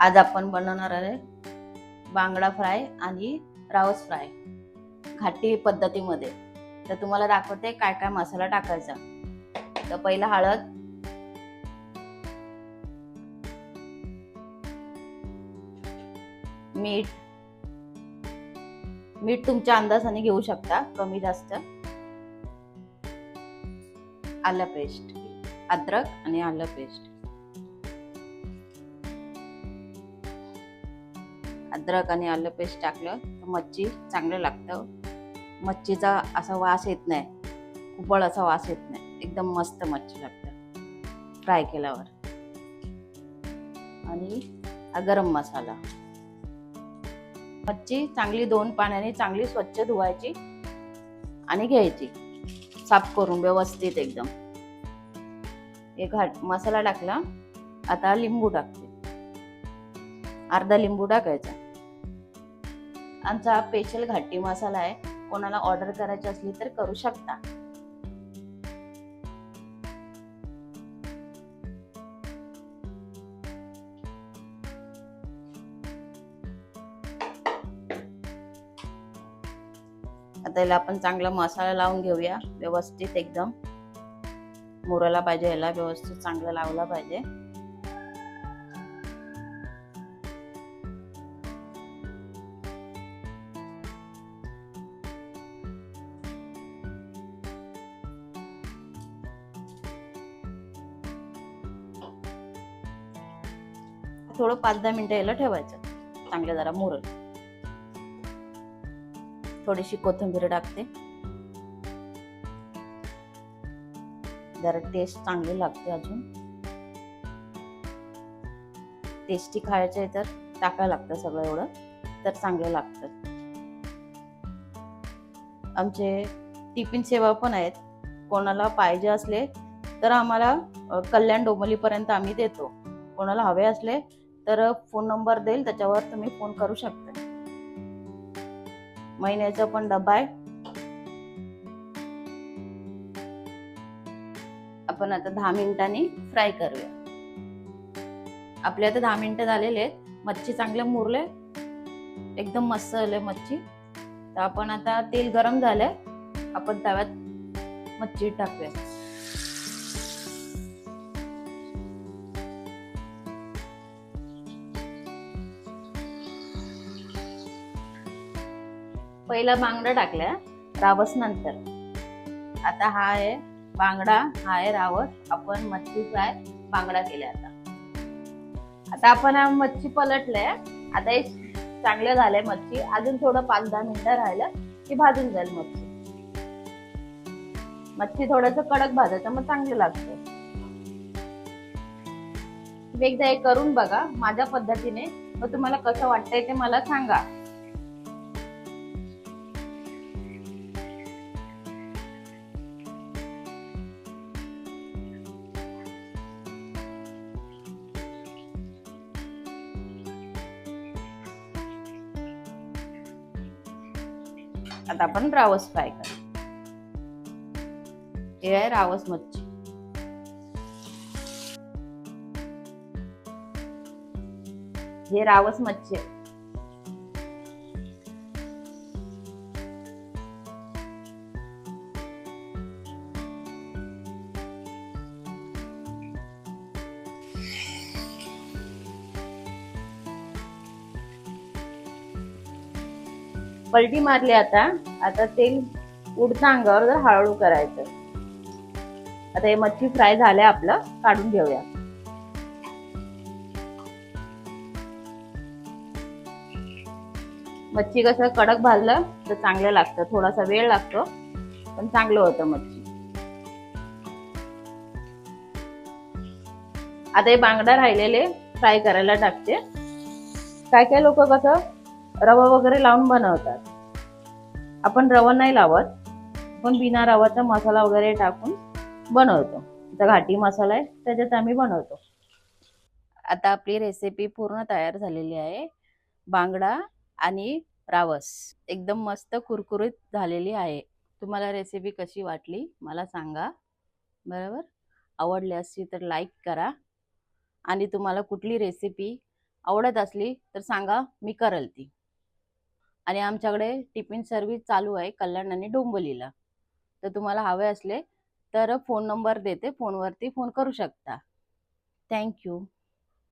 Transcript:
आज आपण बनवणार आहे बांगडा फ्राय आणि रावस फ्राय घाटी पद्धतीमध्ये. तर तुम्हाला दाखवते काय काय मसाला टाकायचा. तर पहिला हळद. मीठ. मीठ तुमच्या अंदाजाने घेऊ शकता कमी जास्त. आलं पेस्ट अद्रक आणि आलं पेस्ट अद्रक आणि आलं पेस्ट टाकलं तर मच्छी चांगलं लागतं. मच्छीचा असा वास येत नाही. उबळ असा वास येत नाही. एकदम मस्त मच्छी लागतं फ्राय केल्यावर. आणि गरम मसाला. मच्छी चांगली दोन पाण्याने चांगली स्वच्छ धुवायची आणि घ्यायची. साफ करून व्यवस्थित एकदम. एक घाट मसाला टाकला. आता लिंबू टाकते. अर्धा लिंबू टाकायचा. आमचा पेशल स्पेशल घाटी मसाला आहे. कोणाला ऑर्डर करायची असली तर करू शकता. आता याला आपण चांगला मसाला लावून घेऊया. व्यवस्थित एकदम. मुराला पाहिजे याला व्यवस्थित चांगलं लावला पाहिजे. थोडं पाच दहा मिनिटं याला ठेवायचं. चांगलं जरा मुरल. थोडीशी कोथिंबीर टाकते. जरा टेस्ट चांगली लागते अजून. टेस्टी खायचे तर टाकायला लागतं सगळं एवढं तर चांगलं लागतं. आमचे टिफिन सेवा पण आहेत. कोणाला पाहिजे असले तर आम्हाला कल्याण डोंबलीपर्यंत आम्ही देतो. कोणाला हवे असले तर फोन नंबर देईल त्याच्यावर तुम्ही फोन करू शकता. महिन्याचा पण डबा आहे. आपण आता दहा मिनिटांनी फ्राय करूया. आपले आता दहा मिनिटं झालेले आहेत. मच्छी चांगले मुरले. एकदम मस्त झाले मच्छी. तर आपण आता तेल गरम झालंय. आपण तव्यात मच्छी टाकूया. पहिला बांगडा टाकल्या रावस नंतर. आता हा आहे बांगडा हा आहे रावस. आपण मच्छी फ्राय बांगडा केल्या आता. आता आपण हा मच्छी पलटलंय. आता हे चांगलं झालंय मच्छी. अजून थोडं पाच दहा मिनिटं राहिलं की भाजून जाईल मच्छी. मच्छी थोडस कडक भाजायचं मग चांगलं लागतं. एकदा हे करून बघा माझ्या पद्धतीने. मग तुम्हाला कसं वाटतंय ते मला सांगा. आता आपण रावस फ्राय करू. हे आहे रावस मच्छी. हे रावस मच्छी आहे. पलटी मारली आता. आता तेल उडतं अंगावर जर हळूहळू करायचं. आता हे मच्छी फ्राय झालंय आपलं. काढून घेऊया. मच्छी कसं कडक भाजलं तर चांगलं लागतं. थोडासा वेळ लागतो पण चांगलं होतं मच्छी. आता हे बांगडा राहिलेले फ्राय करायला टाकते. काय काय लोक कसं रवा वगैरे लावून बनवतात. आपण रवा नाही लावत. पण बिना रवाचा मसाला वगैरे टाकून बनवतो. आता घाटी मसाला आहे त्याच्यात आम्ही बनवतो. आता आपली रेसिपी पूर्ण तयार झालेली आहे. बांगडा आणि रावस. एकदम मस्त कुरकुरीत झालेली आहे. तुम्हाला रेसिपी कशी वाटली मला सांगा. बरोबर? आवडली असली तर लाईक करा. आणि तुम्हाला कुठली रेसिपी आवडत असली तर सांगा मी करल ती आणि आमच्याकडे टिफिन सर्व्हिस चालू आहे कल्याण आणि डोंबलीला तर तुम्हाला हवे असले तर फोन नंबर देते फोनवरती फोन करू शकता. थँक्यू.